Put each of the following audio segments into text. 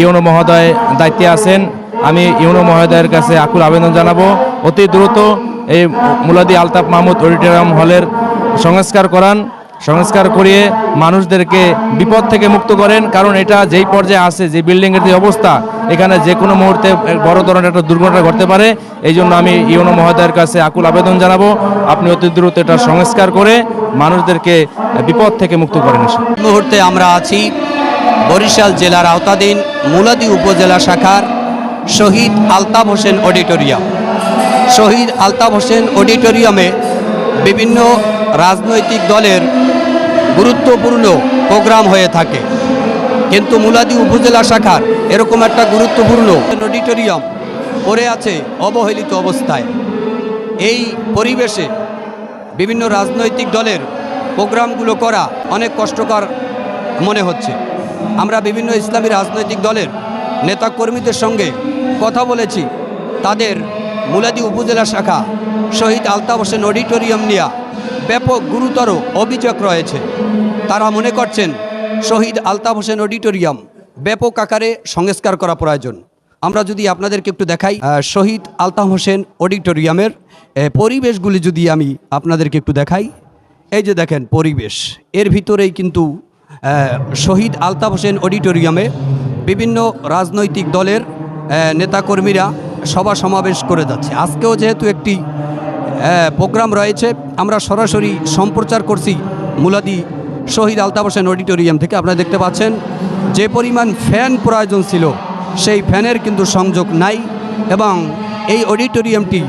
YONO মহোদয় দায়িত্বে আছেন। আমি ইউনো মহোদয়ের কাছে আকুল আবেদন জানাব। অতি দ্রুত এই মুলাদি আলতাফ মাহমুদ অডিটোরিয়াম হলের সংস্কার করান। সংস্কার করিয়ে মানুষদেরকে বিপদ থেকে মুক্ত করেন। কারণ এটা যেই পর্যায়ে আছে, যে বিল্ডিংয়ের যে অবস্থা, এখানে যে কোনো মুহূর্তে বড় ধরনের একটা দুর্ঘটনা ঘটতে পারে। এই জন্য আমি ইউনো মহোদয়ের কাছে আকুল আবেদন জানাব। আপনি অতি দ্রুত এটা সংস্কার করে মানুষদেরকে বিপদ থেকে মুক্ত করেন। মুহূর্তে আমরা আছি বরিশাল জেলার আওতাধীন মুলাদি উপজেলা শাখার শহীদ আলতাফ হোসেন অডিটোরিয়াম। শহীদ আলতাফ হোসেন অডিটোরিয়ামে বিভিন্ন রাজনৈতিক দলের গুরুত্বপূর্ণ প্রোগ্রাম হয়ে থাকে। কিন্তু মুলাদি উপজেলা শাখার এরকম একটা গুরুত্বপূর্ণ অডিটোরিয়াম পড়ে আছে অবহেলিত অবস্থায়। এই পরিবেশে বিভিন্ন রাজনৈতিক দলের প্রোগ্রামগুলো করা অনেক কষ্টকর মনে হচ্ছে। আমরা বিভিন্ন ইসলামী রাজনৈতিক দলের নেতাকর্মীদের সঙ্গে কথা বলেছি। তাদের মুলাদি উপজেলা শাখা শহীদ আলতাফ হোসেন অডিটোরিয়াম নিয়ে ব্যাপক গুরুতর অভিযোগ রয়েছে। তারা মনে করছেন শহীদ আলতাফ হোসেন অডিটোরিয়াম ব্যাপক আকারে সংস্কার করা প্রয়োজন। আমরা যদি আপনাদেরকে একটু দেখাই শহীদ আলতাফ হোসেন অডিটোরিয়ামের পরিবেশগুলি যদি আমি আপনাদেরকে একটু দেখাই। এই যে দেখেন পরিবেশ, এর ভিতরেই কিন্তু শহীদ আলতাফ হোসেন অডিটোরিয়ামে বিভিন্ন রাজনৈতিক দলের নেতাকর্মীরা সভা সমাবেশ করে যাচ্ছে। আজকেও যেহেতু একটি প্রোগ্রাম রয়েছে, আমরা সরাসরি সম্প্রচার করছি মুলাদি শহীদ আলতাফ হোসেন অডিটোরিয়াম থেকে। আপনারা দেখতে পাচ্ছেন যে পরিমাণ ফ্যান প্রয়োজন ছিল, সেই ফ্যানের কিন্তু সংযোগ নাই এবং এই অডিটোরিয়ামটি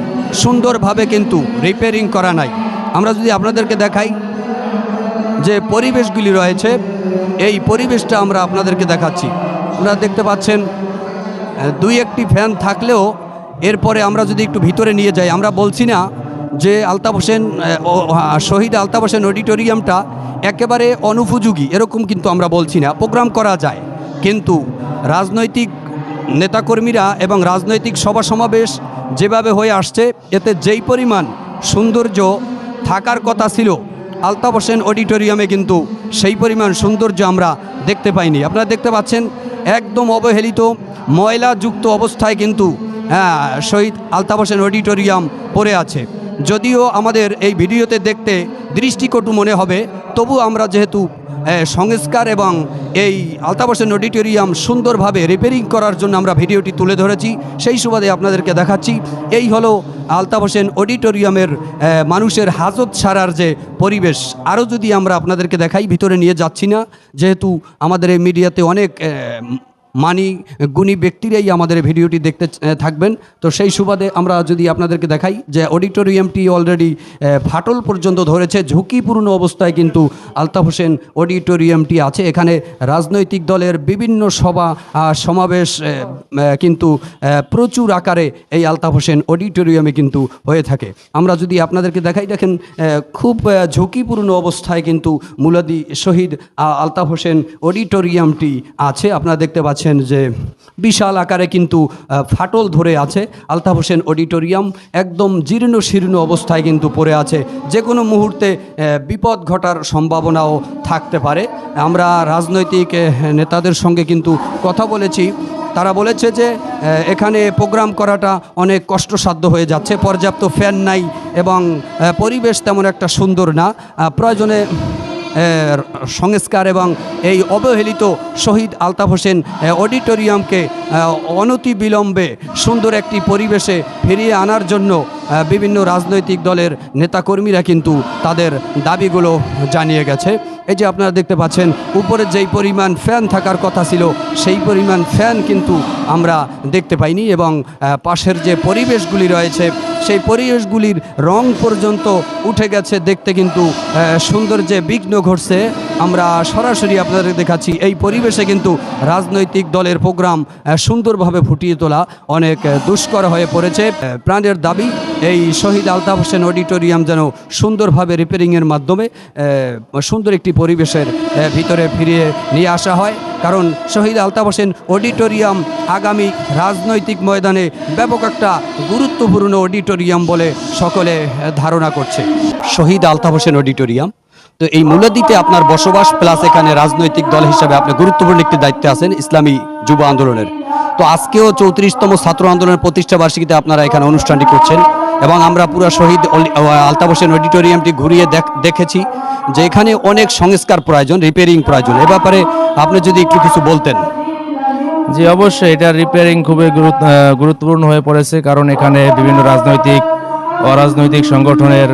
সুন্দরভাবে কিন্তু রিপেয়ারিং করা নাই। আমরা যদি আপনাদেরকে দেখাই যে পরিবেশগুলি রয়েছে, এই পরিবেশটা আমরা আপনাদেরকে দেখাচ্ছি। আপনারা দেখতে পাচ্ছেন, দুই একটি ফ্যান থাকলেও এরপরে আমরা যদি একটু ভিতরে নিয়ে যাই, আমরা বলছি না যে আলতাফ হোসেন শহীদ আলতাফ হোসেন অডিটোরিয়ামটা একেবারে অনুপযোগী, এরকম কিন্তু আমরা বলছি না। প্রোগ্রাম করা যায়, কিন্তু রাজনৈতিক নেতাকর্মীরা এবং রাজনৈতিক সভা সমাবেশ যেভাবে হয়ে আসছে, এতে যেই পরিমাণ সৌন্দর্য থাকার কথা ছিল আলতাফ হোসেন অডিটোরিয়ামে কিন্তু সেই পরিমাণ সৌন্দর্য আমরা দেখতে পাইনি। আপনারা দেখতে পাচ্ছেন একদম অবহেলিত ময়লাযুক্ত অবস্থায় কিন্তু হ্যাঁ, শহীদ আলতাফ হোসেন অডিটোরিয়াম পড়ে আছে। যদিও আমাদের এই ভিডিওতে দেখতে দৃষ্টিকটু মনে হবে, তবু আমরা যেহেতু সংস্কার এবং এই আলতাফ অডিটোরিয়াম সুন্দরভাবে রিপেয়ারিং করার জন্য আমরা ভিডিওটি তুলে ধরেছি, সেই সুবাদে আপনাদেরকে দেখাচ্ছি। এই হলো আলতাফ অডিটোরিয়ামের মানুষের হাজত সারার যে পরিবেশ। আরও যদি আমরা আপনাদেরকে দেখাই, ভিতরে নিয়ে যাচ্ছি না, যেহেতু আমাদের এই মিডিয়াতে অনেক মানি গুণী ব্যক্তিরাই আমাদের ভিডিওটি দেখতে থাকবেন। তো সেই সুবাদে আমরা যদি আপনাদেরকে দেখাই যে অডিটোরিয়ামটি অলরেডি ফাটল পর্যন্ত ধরেছে। ঝুঁকিপূর্ণ অবস্থায় কিন্তু আলতাফ হোসেন অডিটোরিয়ামটি আছে। এখানে রাজনৈতিক দলের বিভিন্ন সভা সমাবেশ কিন্তু প্রচুর আকারে এই আলতাফ হোসেন অডিটোরিয়ামে কিন্তু হয়ে থাকে। আমরা যদি আপনাদেরকে দেখাই, দেখেন খুব ঝুঁকিপূর্ণ অবস্থায় কিন্তু মুলাদি শহীদ আলতাফ হোসেন অডিটোরিয়ামটি আছে। আপনারা দেখতে পাচ্ছেন যে বিশাল আকারে কিন্তু ফাটল ধরে আছে। আলতাফ হোসেন অডিটোরিয়াম একদম জীর্ণ শীর্ণ অবস্থায় কিন্তু পড়ে আছে। যে কোনো মুহূর্তে বিপদ ঘটার সম্ভাবনাও থাকতে পারে। আমরা রাজনৈতিক নেতাদের সঙ্গে কিন্তু কথা বলেছি। তারা বলেছে যে এখানে প্রোগ্রাম করাটা অনেক কষ্টসাধ্য হয়ে যাচ্ছে। পর্যাপ্ত ফ্যান নাই এবং পরিবেশ তেমন একটা সুন্দর না। প্রয়োজনে সংস্কার এবং এই অবহেলিত শহীদ আলতাফ হোসেন অডিটোরিয়ামকে অনতি বিলম্বে সুন্দর একটি পরিবেশে ফিরিয়ে আনার জন্য বিভিন্ন রাজনৈতিক দলের নেতাকর্মীরা কিন্তু তাদের দাবিগুলো জানিয়ে গেছে। এই যে আপনারা দেখতে পাচ্ছেন, উপরে যেই পরিমাণ ফ্যান থাকার কথা ছিল, সেই পরিমাণ ফ্যান কিন্তু আমরা দেখতে পাইনি এবং পাশের যে পরিবেশগুলি রয়েছে সেই পরিবেশগুলির রং পর্যন্ত উঠে গেছে দেখতে কিন্তু সুন্দর যে বিঘ্ন ঘটছে। আমরা সরাসরি আপনাদের দেখাচ্ছি, এই পরিবেশে কিন্তু রাজনৈতিক দলের প্রোগ্রাম সুন্দরভাবে ফুটিয়ে তোলা অনেক দুষ্কর হয়ে পড়েছে। প্রাণের দাবি এই শহীদ আলতাফ হোসেন অডিটোরিয়াম যেন সুন্দরভাবে রিপেয়ারিংয়ের মাধ্যমে সুন্দর একটি পরিবেশের ভিতরে ফিরিয়ে নিয়ে আসা হয়। কারণ শহীদ আলতাফ হোসেন অডিটোরিয়াম আগামী রাজনৈতিক ময়দানে ব্যাপক একটা গুরুত্বপূর্ণ অডিটোরিয়াম বলে সকলে ধারণা করছে। শহীদ আলতাফ হোসেন অডিটোরিয়াম, তো এই মুলাদিতে আপনার বসবাস প্লাস এখানে রাজনৈতিক দল হিসাবে আপনি গুরুত্বপূর্ণ একটি দায়িত্বে আছেন, ইসলামী যুব আন্দোলনের। তো আজকেও চৌত্রিশতম ছাত্র আন্দোলনের প্রতিষ্ঠা বার্ষিকীতে আপনারা এখানে অনুষ্ঠানটি করছেন। এবং আমরা পুরো শহীদ আলতাফ হোসেন অডিটোরিয়ামটি ঘুরিয়ে দেখ- দেখেছি যে এখানে অনেক সংস্কার প্রয়োজন রিপেয়ারিং প্রয়োজন। এ ব্যাপারে আপনি যদি একটু কিছু বলতেন। জি, অবশ্যই। এটা রিপেয়ারিং খুবই গুরুত্ব গুরুত্বপূর্ণ হয়ে পড়েছে, কারণ এখানে বিভিন্ন রাজনৈতিক, অরাজনৈতিক সংগঠনের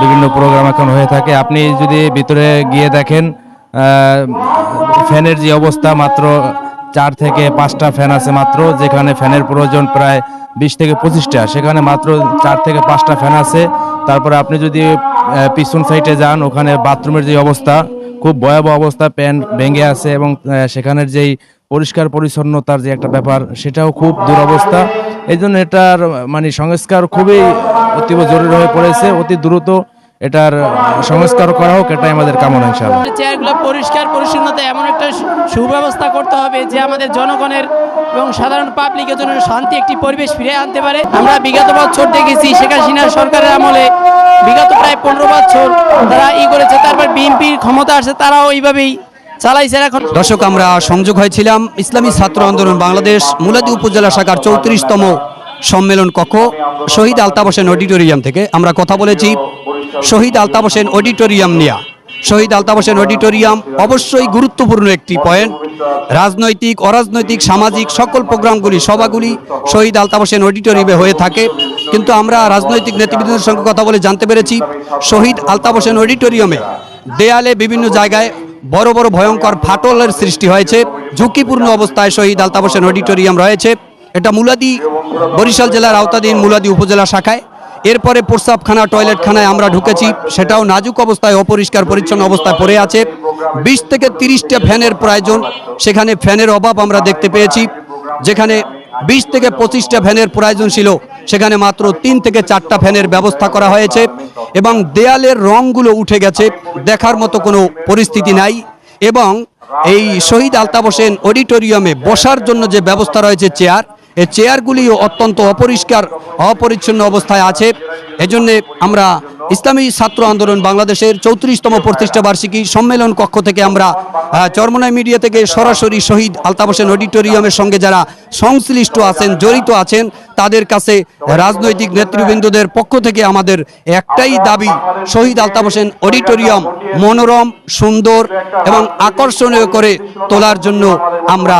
বিভিন্ন প্রোগ্রাম এখন হয়ে থাকে। আপনি যদি ভিতরে গিয়ে দেখেন ফ্যানের যে অবস্থা মাত্র চার থেকে পাঁচটা ফ্যান আছে মাত্র, যেখানে ফ্যানের প্রয়োজন প্রায় বিশ থেকে পঁচিশটা। সেখানে মাত্র চার থেকে পাঁচটা ফ্যান আছে। তারপরে আপনি যদি পিছন সাইডে যান, ওখানে বাথরুমের যে অবস্থা, খুব ভয়াবহ অবস্থা, প্যান্ট ভেঙে আছে এবং সেখানের যেই পরিষ্কার পরিচ্ছন্নতার যে একটা ব্যাপার, সেটাও খুব দুরবস্থা। এই জন্য এটার মানে সংস্কার খুবই অতীব জরুরি হয়ে পড়েছে। অতি দ্রুত এটার সংস্কার করা হোক এটাই আমাদের কামনা ইনশাআল্লাহ। চেয়ারগুলো পরিষ্কার পরিচ্ছন্নতা এমন একটা সুব্যবস্থা করতে হবে যে আমাদের জনগণের এবং সাধারণ পাবলিকের জন্য শান্তি একটি পরিবেশ ফিরে আনতে পারে। আমরা বিগত বছর দেখেছি শেখ হাসিনা সরকারের আমলে বিগত প্রায় পনেরো বছর তারা ই করেছে তারপর বিএনপির ক্ষমতা আসে তারাও এইভাবেই চালাইছে। এখন দর্শক আমরা সংযোগ হয়েছিলাম। ইসলামী ছাত্র আন্দোলন বাংলাদেশ মুলাদি উপজেলা শাখার চৌত্রিশতম সম্মেলন কক্ষ, শহীদ আলতাফ হোসেন অডিটোরিয়াম থেকে আমরা কথা বলেছি। শহীদ আলতাফ হোসেন অডিটোরিয়াম নিয়ে। শহীদ আলতাফ হোসেন অডিটোরিয়াম অবশ্যই গুরুত্বপূর্ণ একটি পয়েন্ট। রাজনৈতিক, অরাজনৈতিক, সামাজিক সকল প্রোগ্রামগুলি, সভাগুলি শহীদ আলতাফ হোসেন অডিটোরিয়ামে হয়ে থাকে। কিন্তু আমরা রাজনৈতিক নেতৃবৃন্দের সঙ্গে কথা বলে জানতে পেরেছি, শহীদ আলতাফ হোসেন অডিটোরিয়ামে দেয়ালে বিভিন্ন জায়গায় বড় বড় ভয়ঙ্কর ফাটলের সৃষ্টি হয়েছে। ঝুঁকিপূর্ণ অবস্থায় শহীদ আলতাফ হোসেন অডিটোরিয়াম রয়েছে। এটা মুলাদি, বরিশাল জেলার আওতাধীন মুলাদি উপজেলা শাখায়। এরপরে প্রস্রাবখানা টয়লেটখানায় আমরা ঢুকেছি। সেটাও নাজুক অবস্থায়, অপরিষ্কার, পরিচ্ছন্ন অবস্থায় পড়ে আছে। বিশ থেকে তিরিশটা ফ্যানের প্রয়োজন। সেখানে ফ্যানের অভাব আমরা দেখতে পেয়েছি। যেখানে বিশ থেকে পঁচিশটা ফ্যানের প্রয়োজন ছিল, সেখানে মাত্র তিন থেকে চারটা ফ্যানের ব্যবস্থা করা হয়েছে এবং দেয়ালের রঙগুলো উঠে গেছে। দেখার মতো কোনো পরিস্থিতি নাই এবং এই শহীদ আলতাফ হোসেন অডিটোরিয়ামে বসার জন্য যে ব্যবস্থা রয়েছে, চেয়ার এই চেয়ারগুলিও অত্যন্ত অপরিষ্কার, অপরিচ্ছন্ন অবস্থায় আছে। এজন্য আমরা ইসলামী ছাত্র আন্দোলন বাংলাদেশের চৌত্রিশতম প্রতিষ্ঠা বার্ষিকী সম্মেলন কক্ষ থেকে আমরা চরমনাই মিডিয়া থেকে সরাসরি শহীদ আলতাফ হোসেন অডিটোরিয়ামের সঙ্গে যারা সংশ্লিষ্ট আছেন, জড়িত আছেন, তাদের কাছে রাজনৈতিক নেতৃবৃন্দদের পক্ষ থেকে আমাদের একটাই দাবি, শহীদ আলতাফ হোসেন অডিটোরিয়াম মনোরম, সুন্দর এবং আকর্ষণীয় করে তোলার জন্য আমরা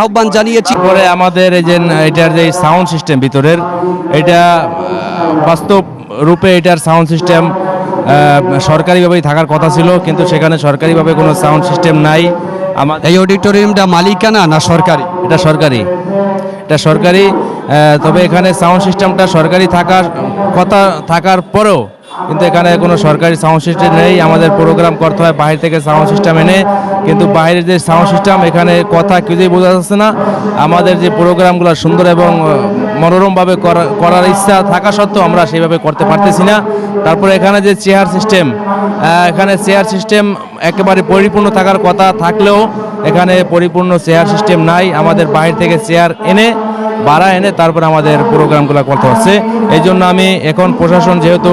আহ্বান জানিয়েছি। পরে আমাদের এই যে এটার যে সাউন্ড সিস্টেম ভিতরের এটা বাস্তব রূপে এটার সাউন্ড সিস্টেম সরকারিভাবেই থাকার কথা ছিল কিন্তু সেখানে সরকারিভাবে কোনো সাউন্ড সিস্টেম নাই। আমাদের এই অডিটোরিয়ামটা মালিকানা না সরকারি? এটা সরকারি। এটা সরকারি তবে এখানে সাউন্ড সিস্টেমটা সরকারি থাকার কথা থাকার পরেও কিন্তু এখানে কোনো সরকারি সাউন্ড সিস্টেম নেই, আমাদের প্রোগ্রাম করতে হয় বাইরে থেকে সাউন্ড সিস্টেম এনে। কিন্তু বাইরের যে সাউন্ড সিস্টেম এখানে কথা কিছুই বোঝা যাচ্ছে না। আমাদের যে প্রোগ্রামগুলো সুন্দর এবং মনোরমভাবে করা- করার ইচ্ছা থাকা সত্ত্বেও আমরা সেইভাবে করতে পারতেছি না। তারপরে এখানে যে চেয়ার সিস্টেম এখানে চেয়ার সিস্টেম একেবারে পরিপূর্ণ থাকার কথা থাকলেও এখানে পরিপূর্ণ চেয়ার সিস্টেম নাই। আমাদের বাইরে থেকে চেয়ার এনে ভাড়া এনে তারপর আমাদের প্রোগ্রামগুলো করতে হচ্ছে। এই জন্য আমি এখন প্রশাসন যেহেতু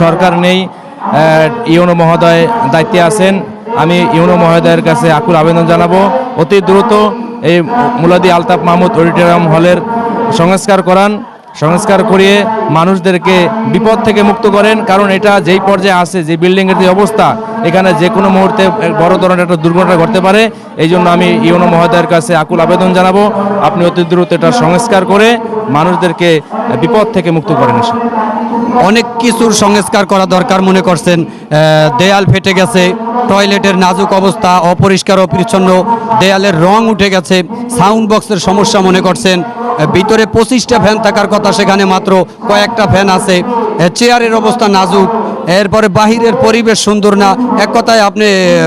সরকার নেই ইউনো মহোদয় দায়িত্বে আছেন, আমি ইউনো মহোদয়ের কাছে আকুল আবেদন জানাব। অতি দ্রুত এই মুলাদি আলতাফ মাহমুদ অডিটোরিয়াম হলের সংস্কার করান। সংস্কার করিয়ে মানুষদেরকে বিপদ থেকে মুক্ত করেন, কারণ এটা যেই পর্যায়ে আছে, যে বিল্ডিংয়ের যে অবস্থা, এখানে যে কোনো মুহূর্তে বড় ধরনের একটা দুর্ঘটনা ঘটতে পারে। এই জন্য আমি ইউনো মহোদয়ের কাছে আকুল আবেদন জানাব, আপনি অতি দ্রুত এটা সংস্কার করে মানুষদেরকে বিপদ থেকে মুক্ত করেন অনেক কিছুর সংস্কার করা দরকার মনে করছেন। দেয়াল ফেটে গেছে, টয়লেটের নাজুক অবস্থা অপরিষ্কার, অপরিচ্ছন্ন, দেয়ালের রং উঠে গেছে সাউন্ড বক্সের সমস্যা মনে করছেন। ভিতরে পঁচিশটা ফ্যান থাকার কথা, সেখানে মাত্র কয়েকটা ফ্যান আছে। চেয়ারের অবস্থা নাজুক, এরপরে বাহিরের পরিবেশ সুন্দর না। এক কথায় আপনি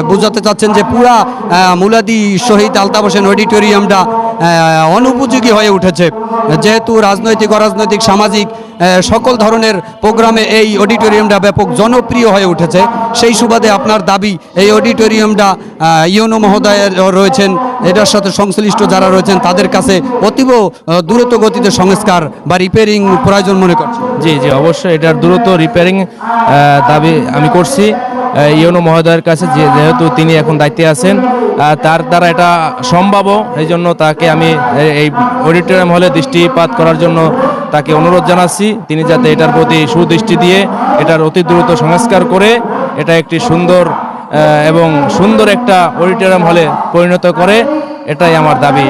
বোঝাতে চাচ্ছেন যে পুরা মুলাদি শহীদ আলতাফ হোসেন অডিটোরিয়ামটা অনুপযোগী হয়ে উঠেছে। যেহেতু রাজনৈতিক, অরাজনৈতিক, সামাজিক সকল ধরনের প্রোগ্রামে এই অডিটোরিয়ামটা ব্যাপক জনপ্রিয় হয়ে উঠেছে। সেই সুবাদে আপনার দাবি, এই অডিটোরিয়ামটা ইউনো মহোদয়ের রয়েছেন এটার সাথে সংশ্লিষ্ট যারা রয়েছেন, তাদের কাছে অতীব দ্রুত গতিতে সংস্কার বা রিপেয়ারিং প্রয়োজন মনে করছে। জি জি, অবশ্যই এটার দ্রুত রিপেয়ারিং দাবি আমি করছি। ইউনো মহোদয়ের কাছে যেহেতু তিনি এখন দায়িত্বে আছেন তার দ্বারা এটা সম্ভব এই জন্য তাকে আমি এই অডিটোরিয়াম হলে দৃষ্টিপাত করার জন্য তাকে অনুরোধ জানাচ্ছি। তিনি যাতে এটার প্রতি সুদৃষ্টি দিয়ে এটার অতি দ্রুত সংস্কার করে, এটা একটি সুন্দর এবং সুন্দর একটা অডিটোরিয়াম হলে পরিণত করে এটাই আমার দাবি।